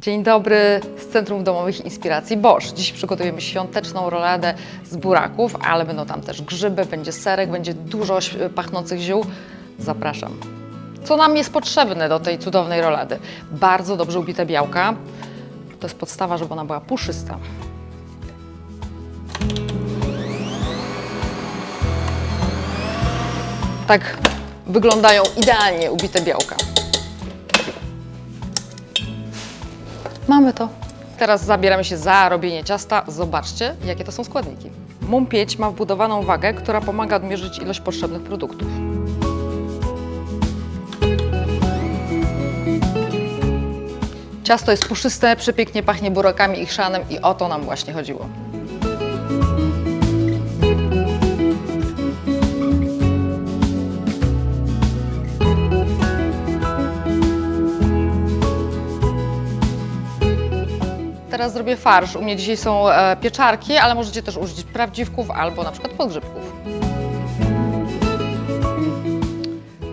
Dzień dobry z Centrum Domowych Inspiracji Bosch. Dziś przygotujemy świąteczną roledę z buraków, ale będą tam też grzyby, będzie serek, będzie dużo pachnących ziół. Zapraszam. Co nam jest potrzebne do tej cudownej roledy? Bardzo dobrze ubite białka. To jest podstawa, żeby ona była puszysta. Tak wyglądają idealnie ubite białka. Mamy to. Teraz zabieramy się za robienie ciasta. Zobaczcie, jakie to są składniki. Mumpieć ma wbudowaną wagę, która pomaga odmierzyć ilość potrzebnych produktów. Ciasto jest puszyste, przepięknie pachnie burakami i chrzanem i o to nam właśnie chodziło. Teraz zrobię farsz. U mnie dzisiaj są e, pieczarki, ale możecie też użyć prawdziwków albo na przykład podgrzybków.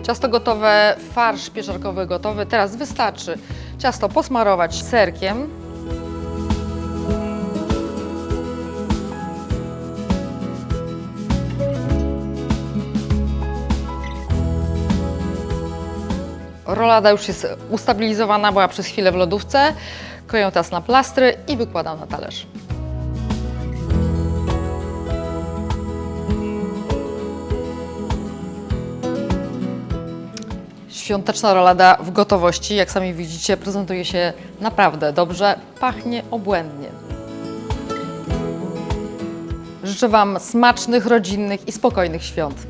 Ciasto gotowe, farsz pieczarkowy gotowy. Teraz wystarczy ciasto posmarować serkiem. Rolada już jest ustabilizowana, była przez chwilę w lodówce. Kroję teraz na plastry i wykładam na talerz. Świąteczna rolada w gotowości. Jak sami widzicie, prezentuje się naprawdę dobrze, pachnie obłędnie. Życzę Wam smacznych, rodzinnych i spokojnych świąt.